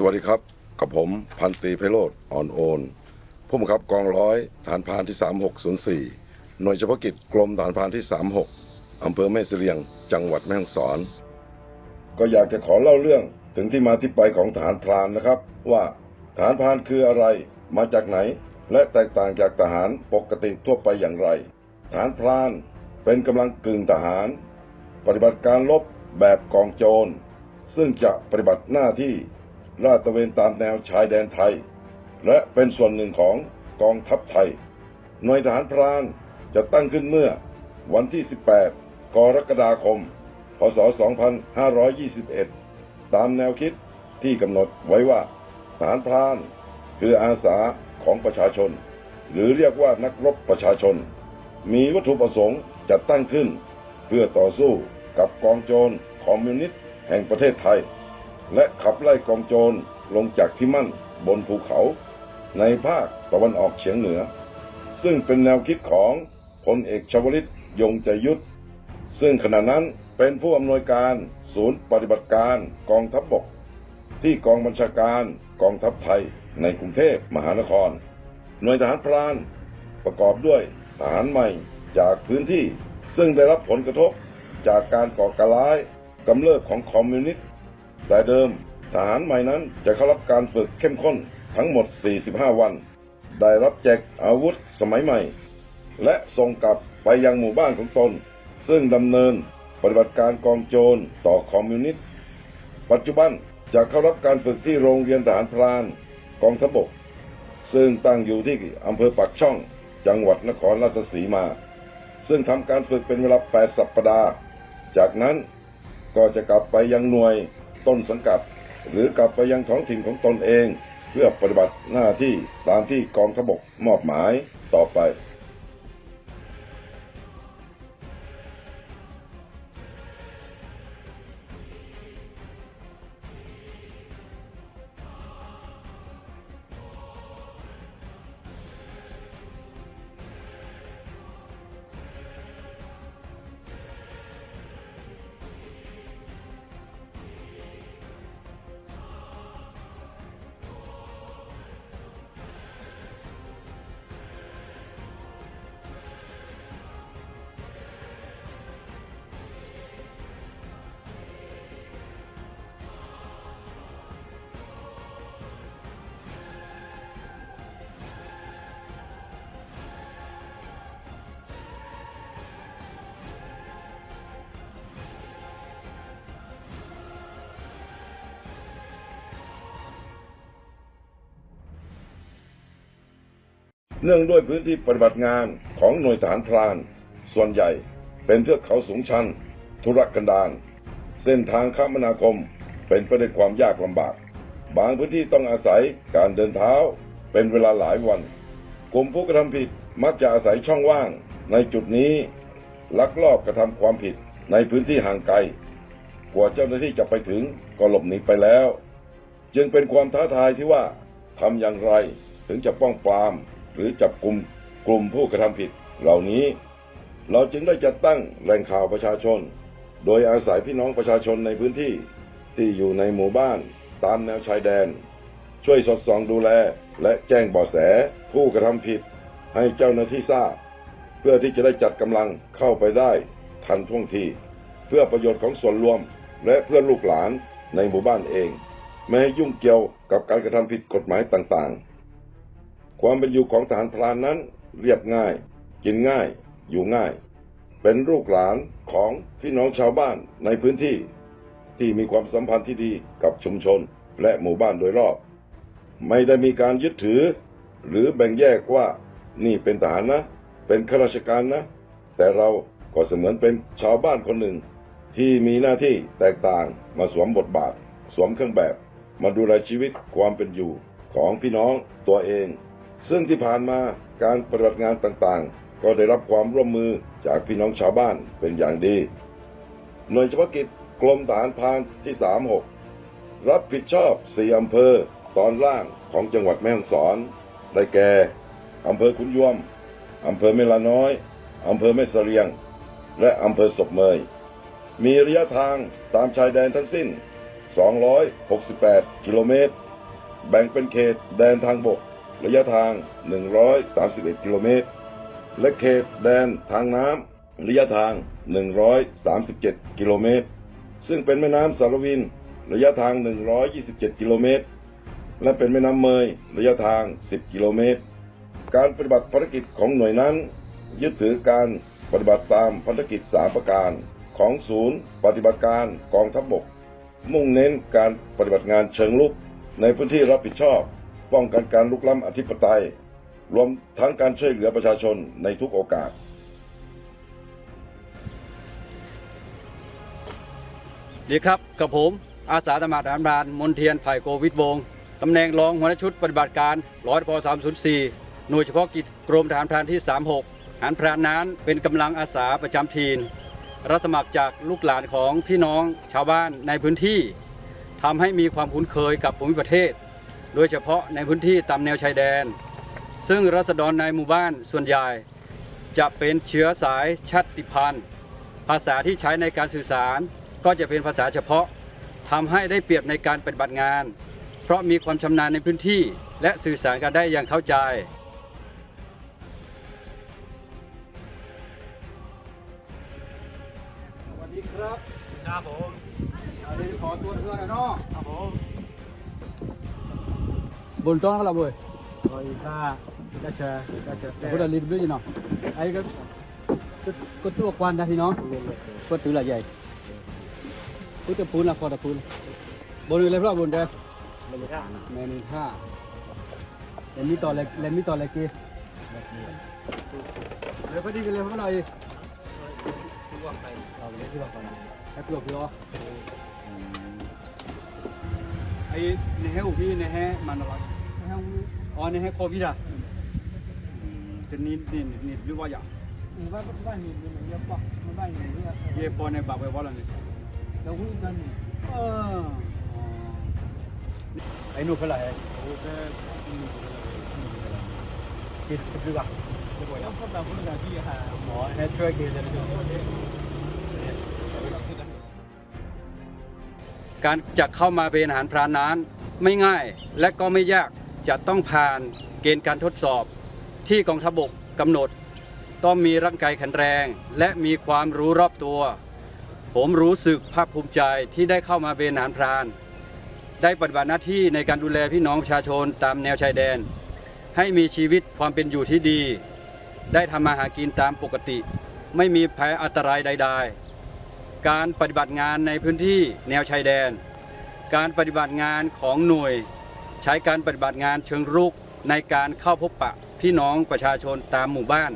สวัสดีครับ กับผมพันตีไพโรธอ่อนโอน ผู้บังคับกองร้อยฐานพานที่ 3604 หน่วยเฉพาะกิจกรมฐานพานที่ 36 อำเภอแม่เสลียง จังหวัดแม่ฮ่องสอน ก็อยากจะขอเล่าเรื่องถึงที่มาที่ไปของฐานพรานนะครับ ว่าฐานพรานคืออะไรมาจากไหน และแตกต่างจากทหารปกติทั่วไปอย่างไร ฐานพรานเป็นกำลังกึ่งทหาร ปฏิบัติการลบแบบกองโจร ซึ่งจะปฏิบัติหน้าที่ ลาดตระเวนตามแนวชายแดนไทย และเป็นส่วนหนึ่งของกองทัพไทย หน่วยทหารพรานจะตั้งขึ้นเมื่อวันที่ 18 กรกฎาคม พศ 2521 ตามแนวคิดที่กำหนดไว้ว่าทหารพราน คืออาสาของประชาชน หรือเรียกว่านักรบประชาชน มีวัตถุประสงค์จัดตั้งขึ้น เพื่อต่อสู้กับกองโจรคอมมิวนิสต์แห่งประเทศไทย และขับไล่กองโจรลงจากที่มั่นบนภูเขาในภาคตะวันออกเฉียงเหนือ ซึ่งเป็นแนวคิดของพลเอกชวลิตยงใจยุทธ ซึ่งขณะนั้นเป็นผู้อำนวยการศูนย์ปฏิบัติการกองทัพบกที่กองบัญชาการกองทัพไทยในกรุงเทพมหานคร หน่วยทหารพรานประกอบด้วยทหารใหม่จากพื้นที่ซึ่งได้รับผลกระทบจากการก่อการร้ายกำเริบของคอมมิวนิสต์ แต่เดิมทหารใหม่นั้นจะเข้ารับการฝึกเข้มข้นทั้งหมด 45 วัน ได้รับแจกอาวุธสมัยใหม่ และส่งกลับไปยังหมู่บ้านของตน ซึ่งดำเนินปฏิบัติการกองโจรต่อคอมมิวนิสต์ ปัจจุบันจะเข้ารับการฝึกที่โรงเรียนทหารพรานกองทัพบก ซึ่งตั้งอยู่ที่อำเภอปากช่อง จังหวัดนครราชสีมา ซึ่งทำการฝึกเป็นเวลา 8 สัปดาห์ จากนั้นก็จะกลับไปยังหน่วย ต้นสังกัด หรือกลับไปยังท้องถิ่นของตนเอง เพื่อปฏิบัติหน้าที่ตามที่กองทบกมอบหมายต่อไป เนื่องด้วยพื้นที่ปฏิบัติงานของหน่วยทหารพราน ส่วนใหญ่เป็นเทือกเขาสูงชันทุรกันดารเส้นทางคมนาคมเป็นไปด้วยความยากลำบาก บางพื้นที่ต้องอาศัยการเดินเท้าเป็นเวลาหลายวัน กลุ่มผู้กระทำผิดมักจะอาศัยช่องว่าง ในจุดนี้ลักลอบกระทำความผิดในพื้นที่ห่างไกล กว่าเจ้าหน้าที่จะไปถึงก็หลบหนีไปแล้ว จึงเป็นความท้าทายที่ว่าทำอย่างไรถึงจะป้องปราม หรือจับกลุ่มกลุ่มผู้กระทำผิด เหล่านี้ เราจึงได้จัดตั้งแหล่งข่าวประชาชน โดยอาศัยพี่น้องประชาชนในพื้นที่ที่อยู่ในหมู่บ้านตามแนวชายแดน ช่วยสอดส่องดูแลและแจ้งเบาะแสผู้กระทำผิด ให้เจ้าหน้าที่ทราบ เพื่อที่จะได้จัดกำลังเข้าไปได้ทันท่วงทีเพื่อประโยชน์ของส่วนรวม และเพื่อลูกหลานในหมู่บ้านเอง ไม่ให้ยุ่งเกี่ยวกับการกระทำผิดกฎหมายต่างๆ ความเป็นอยู่ของทหารพรานนั้น เรียบง่าย กินง่าย อยู่ง่าย เป็นลูกหลานของพี่น้องชาวบ้านในพื้นที่ ที่มีความสัมพันธ์ที่ดีกับชุมชนและหมู่บ้านโดยรอบ ไม่ได้มีการยึดถือ หรือแบ่งแยกว่านี่เป็นทหารนะ เป็นข้าราชการนะ แต่เราก็เสมือนเป็นชาวบ้านคนหนึ่ง ที่มีหน้าที่แตกต่างมาสวมบทบาท สวมเครื่องแบบ มาดูแลชีวิตความเป็นอยู่ของพี่น้องตัวเอง ซึ่งที่ผ่านมาการปฏิบัติงานต่างๆ ก็ได้รับความร่วมมือจากพี่น้องชาวบ้านเป็นอย่างดี หน่วยเฉพาะกิจกรมทหารพานที่ 36 รับผิดชอบสี่อำเภอตอนล่างของจังหวัดแม่ฮ่องสอน ได้แก่อำเภอขุนยวม อำเภอเมลาน้อย อำเภอแม่เสรียง และอำเภอศพเมย มีระยะทางตามชายแดนทั้งสิ้น 268 กิโลเมตร แบ่งเป็นเขตแดนทางบก ระยะทาง 131 กิโลเมตร และเขตแดนทางน้ำระยะทาง 137 กิโลเมตร ซึ่งเป็นแม่น้ำสารวิน ระยะทาง 127 กิโลเมตร และเป็นแม่น้ำเมย ระยะทาง 10 กิโลเมตร การปฏิบัติภารกิจของหน่วยนั้น ยึดถือการปฏิบัติตามภารกิจ 3 ประการของศูนย์ ปฏิบัติการกองทัพบก มุ่งเน้นการปฏิบัติงานเชิงลุกในพื้นที่รับผิดชอบ ป้องกันการลุกล้ำอธิปไตย รวมทั้งการช่วยเหลือประชาชนในทุกโอกาส ดีครับกับผมอาสาตมาทหารพรานมนเทียนไผ่โกวิทวงศ์ตำแหน่งรองหัวหน้าชุดปฏิบัติการร้อยพ304 หน่วยเฉพาะกิจกรมทหารพรานที่ 36หารพรานนั้นเป็นกำลังอาสาประจำทีมรับสมัครจากลูกหลานของพี่น้องชาวบ้านในพื้นที่ทำให้มีความคุ้นเคยกับภูมิประเทศ โดยเฉพาะในพื้นที่ตามแนวชายแดน ซึ่งรัษฎรในหมู่บ้านส่วนใหญ่ จะเป็นเชื้อสายชาติพันธุ์ ภาษาที่ใช้ในการสื่อสารก็จะเป็นภาษาเฉพาะทำให้ได้เปรียบในการปฏิบัติงาน เพราะมีความชำนาญในพื้นที่ และสื่อสารกันได้อย่างเข้าใจสวัสดีครับครับผมอันนี้ขอตัวเพื่อนนะเนาะ ครับผมบนต้นก็เราเลยโอ้ยถ้าจะเจอจะเจอแต่คนละลิ้นด้วยเนาะไอ้ก็ก็ก็ตัวควันนะพี่น้องก็ถือละใหญ่พูดจะพูนละคอตะพูนบนเลยเพราะบนเด้อไม่ใช่ท่าแมนูท่าเลนมีต่อเลยเลนมีต่อเลยกีเดี๋ยวพอดีกันเลยเพราะอะไรทุกวันไปเราไม่ที่ว่าก่อนแค่ตัวพี่ล้อไอ้ในแห่อุพี่ในแห่มันอะไร อ๋อในแห่โควิดอะจะนิดนิดนิดหรือว่าอย่างว่าว่าหินมันเยอะปะมันว่าหินเนี่ยเย่ปอในปากไปว่าอะไรเนี่ยเราหุ้นกันเออไอ้หนูเท่าไหร่โอ้แค่จิตคือว่าแล้วก็แบบคนละที่ค่ะอ๋อแห่ช่วยกินเลย การจะเข้ามาเป็นอาหารพรานนั้นไม่ง่ายและก็ไม่ยาก จะต้องผ่านเกณฑ์การทดสอบที่กองทัพบกกำหนด ต้องมีร่างกายแข็งแรง และมีความรู้รอบตัว ผมรู้สึกภาคภูมิใจที่ได้เข้ามาเป็นหารพราน ได้ปฏิบัติหน้าที่ในการดูแลพี่น้องประชาชนตามแนวชายแดน ให้มีชีวิตความเป็นอยู่ที่ดี ได้ทำมาหากินตามปกติ ไม่มีภัยอันตรายใด ๆ การปฏิบัติงานในพื้นที่แนวชายแดน การปฏิบัติงานของหน่วย ใช้การปฏิบัติงานเชิงรุกในการเข้าพบปะพี่น้องประชาชนตามหมู่บ้าน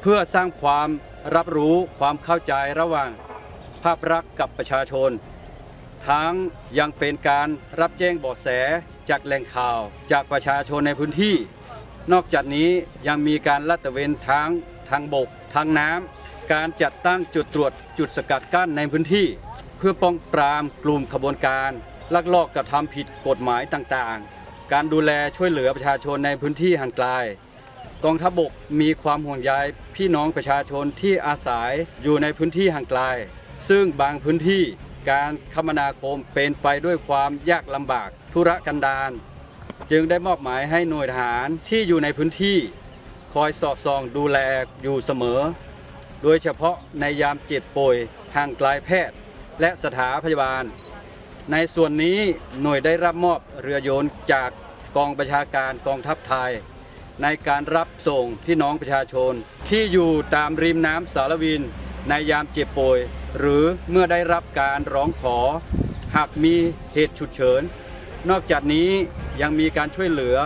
เพื่อสร้างความรับรู้ความเข้าใจระหว่างภาพรักษ์กับประชาชน ทั้งยังเป็นการรับแจ้งเบาะแสจากแหล่งข่าวจากประชาชนในพื้นที่ นอกจากนี้ยังมีการลาดตระเวนทางทางบกทางน้ำการจัดตั้งจุดตรวจจุดสกัดกั้นในพื้นที่ เพื่อป้องปรามกลุ่มขบวนการ ลักลอบกระทำผิดกฎหมายต่างๆ การดูแลช่วยเหลือประชาชนในพื้นที่ห่างไกล กองทัพบกมีความห่วงใยพี่น้องประชาชนที่อาศัยอยู่ในพื้นที่ห่างไกล ซึ่งบางพื้นที่การคมนาคมเป็นไปด้วยความยากลำบากธุรกันดารจึงได้มอบหมายให้หน่วยทหารที่อยู่ในพื้นที่ คอยสอดส่องดูแลอยู่เสมอ โดยเฉพาะในยามเจ็บป่วยห่างไกลแพทย์ และสถาพยาบาล ในส่วนนี้หน่วยได้รับมอบเรือโยนจากกองประชาการกองทัพไทย ในการรับส่งพี่น้องประชาชน ที่อยู่ตามริมน้ำสารวิน ในยามเจ็บป่วย หรือเมื่อได้รับการร้องขอ หากมีเหตุฉุกเฉิน นอกจากนี้ยังมีการช่วยเหลือ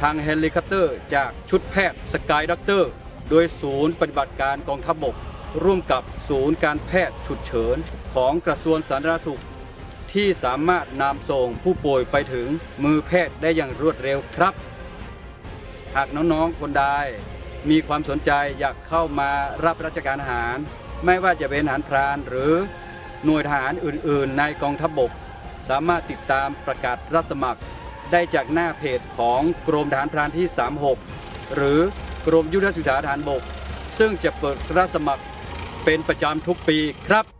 ทางเฮลิคอปเตอร์ จากชุดแพทย์สกายด็อกเตอร์โดยศูนย์ปฏิบัติการกองทัพบกร่วมกับศูนย์การแพทย์ฉุกเฉิน ของกระทรวงสาธารณสุข ที่สามารถนำส่งผู้ป่วยไปถึงมือแพทย์ได้อย่างรวดเร็วครับ หากน้องๆคนใดมีความสนใจอยากเข้ามารับราชการทหาร ไม่ว่าจะเป็นทหารพรานหรือหน่วยทหารอื่น ๆ ในกองทัพบกสามารถติดตามประกาศรับสมัคร ได้จากหน้าเพจของกรมทหารพรานที่ 36 หรือกรมยุทธศึกษาทหารบก ซึ่งจะเปิดรับสมัครเป็นประจำทุกปีครับ